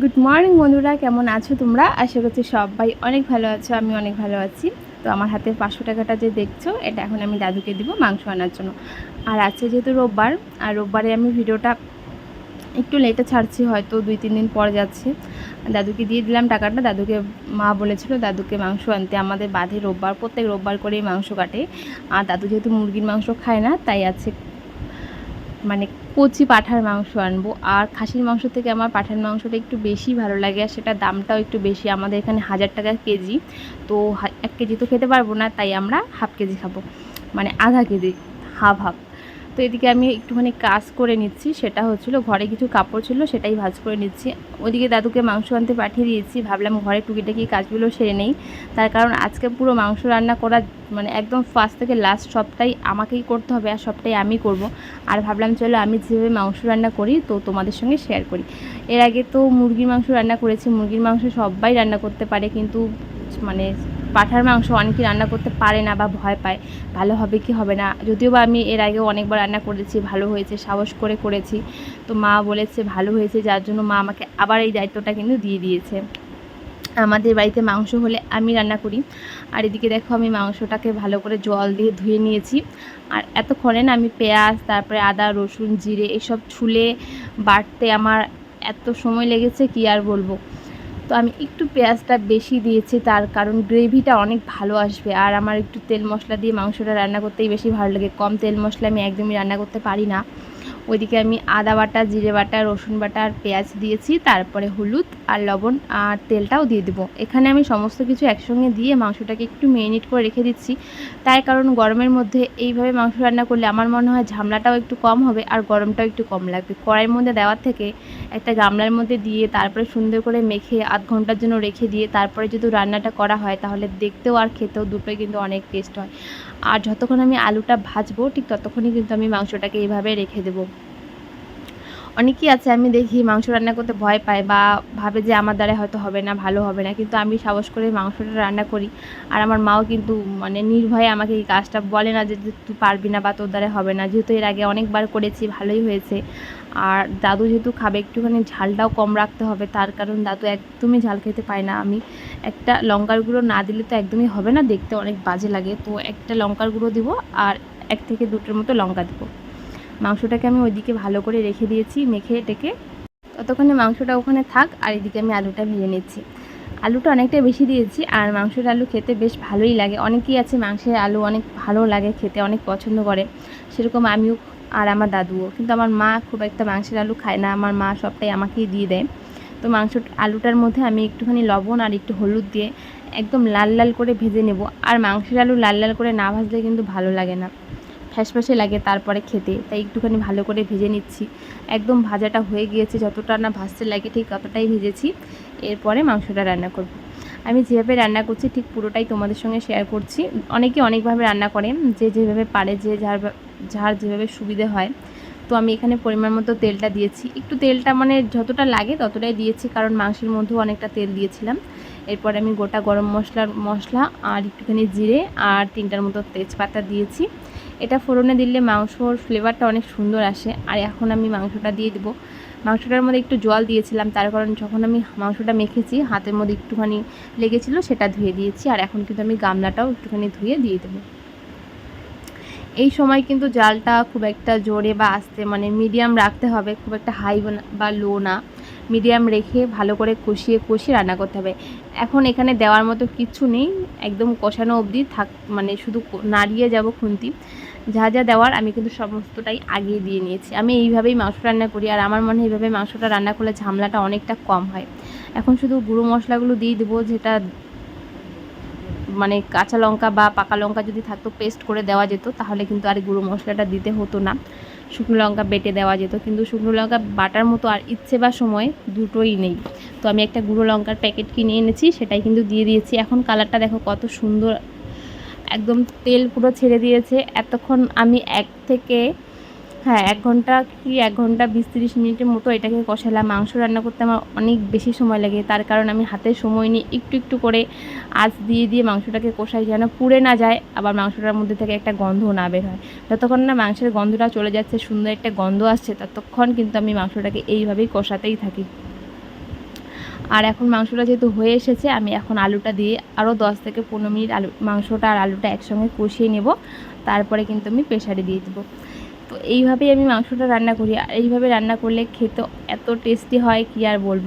Good morning বন্ধুরা। কেমন আছো তোমরা? আশা করছি সবাই অনেক ভালো আছো, আমি অনেক ভালো আছি। তো আমার হাতে পাঁচশো টাকাটা যে দেখছ, এটা এখন আমি দাদুকে দিব মাংস আনার জন্য। আর আজকে যেহেতু রোববার, আর রোববারে আমি ভিডিওটা একটু লেটে ছাড়ছি, হয়তো দুই, তিন দিন পর যাচ্ছে। দাদুকে দিয়ে দিলাম টাকাটা, দাদুকে, মা বলেছিল দাদুকে মাংস আনতে। আমাদের বাঁধে রোববার, প্রত্যেক রোববার করেই মাংস কাটে। আর দাদু যেহেতু মুরগির মাংস খায় না, তাই আছে মানে কচি পাঠার মাংস আনব। আর খাসির মাংস থেকে আমার পাঠার মাংসটা একটু বেশি ভালো লাগে আর সেটা দামটাও একটু বেশি। আমাদের এখানে হাজার টাকা কেজি। তো এক কেজি তো খেতে পারব না, তাই আমরা হাফ কেজি খাব। মানে আধা কেজি, হাফ হাফ। তো এদিকে আমি একটুখানি কাজ করে নিচ্ছি, সেটা হচ্ছিল ঘরে কিছু কাপড় ছিল সেটাই ভাজ করে নিচ্ছি। ওদিকে দাদুকে মাংস আনতে পাঠিয়ে দিয়েছি, ভাবলাম ঘরে টুকিটাকি কাজগুলো সেরে নেই। তার কারণ আজকে পুরো মাংস রান্না করা মানে একদম ফার্স্ট থেকে লাস্ট সবটাই আমাকেই করতে হবে আর সবটাই আমি করব। আর ভাবলাম চলো আমি যেভাবে মাংস রান্না করি তো তোমাদের সঙ্গে শেয়ার করি। এর আগে তো মুরগির মাংস রান্না করেছি, মুরগির মাংস সবাই রান্না করতে পারে কিন্তু মানে পাঠার মাংস অনেকেই রান্না করতে পারে না বা ভয় পায়, ভালো হবে কি হবে না। যদিও বা আমি এর আগেও অনেকবার রান্না করেছি, ভালো হয়েছে, সাহস করে করেছি। তো মা বলেছে ভালো হয়েছে, যার জন্য মা আমাকে আবার এই দায়িত্বটা কিন্তু দিয়ে দিয়েছে। আমাদের বাড়িতে মাংস হলে আমি রান্না করি। আর এদিকে দেখো আমি মাংসটাকে ভালো করে জল দিয়ে ধুয়ে নিয়েছি। আর এতক্ষণে না আমি পেঁয়াজ, তারপরে আদা, রসুন, জিরে এসব ছুলে বাটতে আমার এত সময় লেগেছে, কি আর বলব? তো আমি একটু পেঁয়াজটা বেশি দিয়েছি, তার কারণ গ্রেভিটা অনেক ভালো আসবে। আর আমার একটু তেল মশলা দিয়ে মাংসটা রান্না করতেই বেশি ভালো লাগে। কম তেল মশলা আমি একদমই রান্না করতে পারি না। ওইদিকে আমি আদা বাটা, জিরে বাটা, রসুন বাটা আর পেঁয়াজ দিয়েছি, তারপরে হলুদ আর লবণ আর তেলটাও দিয়ে দেবো। এখানে আমি সমস্ত কিছু একসঙ্গে দিয়ে মাংসটাকে একটু মেরিনেট করে রেখে দিচ্ছি। তাই কারণ গরমের মধ্যে এইভাবে মাংস রান্না করলে আমার মনে হয় ঝামলাটাও একটু কম হবে আর গরমটাও একটু কম লাগবে। কড়াইয়ের মধ্যে দেওয়ার থেকে একটা গামলার মধ্যে দিয়ে তারপরে সুন্দর করে মেখে আধ ঘণ্টার জন্য রেখে দিয়ে তারপরে যদি রান্নাটা করা হয় তাহলে দেখতেও আর খেতেও দুটোই কিন্তু অনেক টেস্ট হয়। আর যতক্ষণ আমি আলুটা ভাজবো, ঠিক ততক্ষণই কিন্তু আমি মাংসটাকে এইভাবে রেখে দেবো। অনেকেই আছে, আমি দেখি মাংস রান্না করতে ভয় পায় বা ভাবে যে আমার দ্বারা হয়তো হবে না, ভালো হবে না। কিন্তু আমি সাহস করে মাংসটা রান্না করি। আর আমার মাও কিন্তু মানে নির্ভয়ে আমাকে এই কাজটা বলে না যে, তুই পারবি না বা তোর দ্বারা হবে না। যেহেতু এর আগে অনেকবার করেছি, ভালোই হয়েছে। আর দাদু যেহেতু খাবে, একটুখানি ঝালটাও কম রাখতে হবে। তার কারণ দাদু একদমই ঝাল খেতে পায় না। আমি একটা লঙ্কার গুঁড়ো না দিলে তো একদমই হবে না, দেখতে অনেক বাজে লাগে। তো একটা লঙ্কার গুঁড়ো দিব আর এক থেকে দুটোর মতো লঙ্কা দেবো। মাংসটাকে আমি ওইদিকে ভালো করে রেখে দিয়েছি, মেখে টেকে ততক্ষণে মাংসটা ওখানে থাক আর এদিকে আমি আলুটা ভেজে নিচ্ছি। আলুটা অনেকটা বেশি দিয়েছি আর মাংসের আলু খেতে বেশ ভালোই লাগে। অনেকেই আছে মাংসের আলু অনেক ভালো লাগে, খেতে অনেক পছন্দ করে। সেরকম আমিও আর আমার দাদুও। কিন্তু আমার মা খুব একটা মাংসের আলু খায় না, আমার মা সবটাই আমাকেই দিয়ে দেয়। তো মাংস আলুটার মধ্যে আমি একটুখানি লবণ আর একটু হলুদ দিয়ে একদম লাল লাল করে ভেজে নেব। আর মাংসের আলু লাল লাল করে না ভাজলে কিন্তু ভালো লাগে না। ফ্যাসফ্যাসে লাগে তারপরে খেতে, তাই একটুখানি ভালো করে ভেজে নিচ্ছি। একদম ভাজাটা হয়ে গিয়েছে, যতটা না ভাজতে লাগে ঠিক ততটাই ভেজেছি। এরপরে মাংসটা রান্না করব। আমি যেভাবে রান্না করছি ঠিক পুরোটাই তোমাদের সঙ্গে শেয়ার করছি। অনেকে অনেকভাবে রান্না করে, যে যেভাবে পারে, যে যার যার যেভাবে সুবিধে হয়। তো আমি এখানে পরিমাণ মতো তেলটা দিয়েছি। একটু তেলটা মানে যতটা লাগে ততটাই দিয়েছি কারণ মাংসের মধ্যেও অনেকটা তেল দিয়েছিলাম। এরপর আমি গোটা গরম মশলার মশলা আর একটুখানি জিরে আর তিনটার মতো তেজপাতা দিয়েছি। এটা ফোড়নে দিলে মাংসর ফ্লেভারটা অনেক সুন্দর আসে। আর এখন আমি মাংসটা দিয়ে দেবো। মাংসটার মধ্যে একটু জল দিয়েছিলাম, তার কারণ যখন আমি মাংসটা মেখেছি, হাতের মধ্যে একটুখানি লেগেছিল, সেটা ধুয়ে দিয়েছি। আর এখন কিন্তু আমি গামলাটাও একটুখানি ধুয়ে দিয়ে দেবো। এই সময় কিন্তু জালটা খুব একটা জোরে বা আস্তে মানে মিডিয়াম রাখতে হবে, খুব একটা হাই বা লো না। মিডিয়াম রেখে ভালো করে কষিয়ে কষিয়ে রান্না করতে হবে। এখন এখানে দেওয়ার মতো কিচ্ছু নেই, একদম কষানো অবধি থাক মানে শুধু নাড়িয়ে যাব খুন্তি। যা যা দেওয়ার আমি কিন্তু সমস্তটাই আগিয়ে দিয়ে নিয়েছি। আমি এইভাবেই মাংস রান্না করি আর আমার মনে হয় এইভাবে মাংসটা রান্না করলে ঝামলাটা অনেকটা কম হয়। এখন শুধু গুঁড়ো মশলাগুলো দিয়ে দেবো, যেটা মানে কাঁচা লঙ্কা বা পাকা লঙ্কা যদি থাকতো পেস্ট করে দেওয়া যেত, তাহলে কিন্তু আর গুঁড়ো মশলাটা দিতে হতো না। শুকনো লঙ্কা বেটে দেওয়া যেত, কিন্তু শুকনো লঙ্কা বাটার মতো আর ইচ্ছে বা সময় দুটোই নেই। তো আমি একটা গুঁড়ো লঙ্কার প্যাকেট কিনে এনেছি, সেটাই কিন্তু দিয়ে দিয়েছি। এখন কালারটা দেখো কত সুন্দর, একদম তেল পুরো ছেড়ে দিয়েছে। এতক্ষণ আমি এক থেকে হ্যাঁ এক ঘণ্টা কি এক ঘণ্টা বিশ তিরিশ মিনিটের মতো এটাকে কষালাম মাংস রান্না করতে আমার অনেক বেশি সময় লাগে। তার কারণ আমি হাতে সময় নিয়ে একটু একটু করে আঁচ দিয়ে দিয়ে মাংসটাকে কষাই যেন পুড়ে না যায়। আবার মাংসটার মধ্যে থেকে একটা গন্ধ না বের হয়। যতক্ষণ না মাংসের গন্ধটা চলে যাচ্ছে, সুন্দর একটা গন্ধ আসছে, ততক্ষণ কিন্তু আমি মাংসটাকে এইভাবেই কষাতেই থাকি। আর এখন মাংসটা যেহেতু হয়ে এসেছে, আমি এখন আলুটা দিয়ে আরও দশ থেকে পনেরো মিনিট আলু, মাংসটা আর আলুটা একসঙ্গে কষিয়ে নেব। তারপরে কিন্তু আমি প্রেশারে দিয়ে দেবো। তো এইভাবেই আমি মাংসটা রান্না করি। আর এইভাবে রান্না করলে খেতে এত টেস্টি হয় কি আর বলব?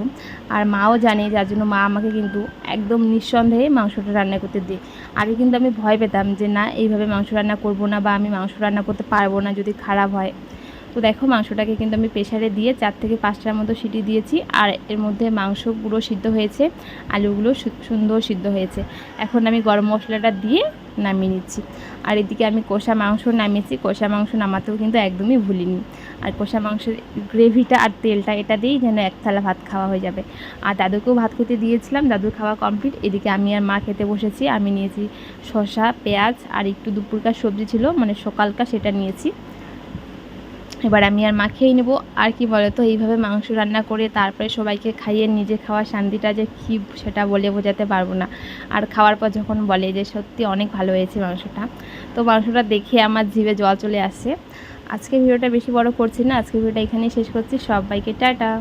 আর মাও জানে যার জন্য মা আমাকে কিন্তু একদম নিঃসন্দেহে মাংসটা রান্না করতে দিই আগে কিন্তু আমি ভয় পেতাম যে না, এইভাবে মাংস রান্না করব না বা আমি মাংস রান্না করতে পারব না যদি খারাপ হয়। তো দেখো, মাংসটাকে কিন্তু আমি প্রেশারে দিয়ে চার থেকে পাঁচটার মতো সিটি দিয়েছি, আর এর মধ্যে মাংস পুরো সিদ্ধ হয়েছে, আলুগুলো সুন্দর সিদ্ধ হয়েছে। এখন আমি গরম মশলাটা দিয়ে নামিয়ে নিচ্ছি। আর এদিকে আমি কষা মাংস নামিয়েছি, কষা মাংস নামাতেও কিন্তু একদমই ভুলিনি। আর কষা মাংসের গ্রেভিটা আর তেলটা এটা দিয়েই যেন এক থালা ভাত খাওয়া হয়ে যাবে। আর দাদুকেও ভাত খেতে দিয়েছিলাম, দাদুর খাওয়া কমপ্লিট। এদিকে আমি আর মা খেতে বসেছি, আমি নিয়েছি শশা পেঁয়াজ, আর একটু দুপুরকার সবজি ছিল মানে সকালকার সেটা নিয়েছি। এবার আমি আর মাখিয়েই খেয়ে নেব। আর কি বলো তো এইভাবে মাংস রান্না করে তারপরে সবাইকে খাইয়ে নিজে খাওয়ার শান্তিটা যে কী সেটা বলে বোঝাতে পারব না। আর খাওয়ার পর যখন বলে যে সত্যি অনেক ভালো হয়েছে মাংসটা, তো মাংসটা দেখে আমার জিভে জল চলে আসছে আজকে ভিডিওটা বেশি বড় করছি না আজকে ভিডিওটা এখানেই শেষ করছি। সবাইকে টাটা।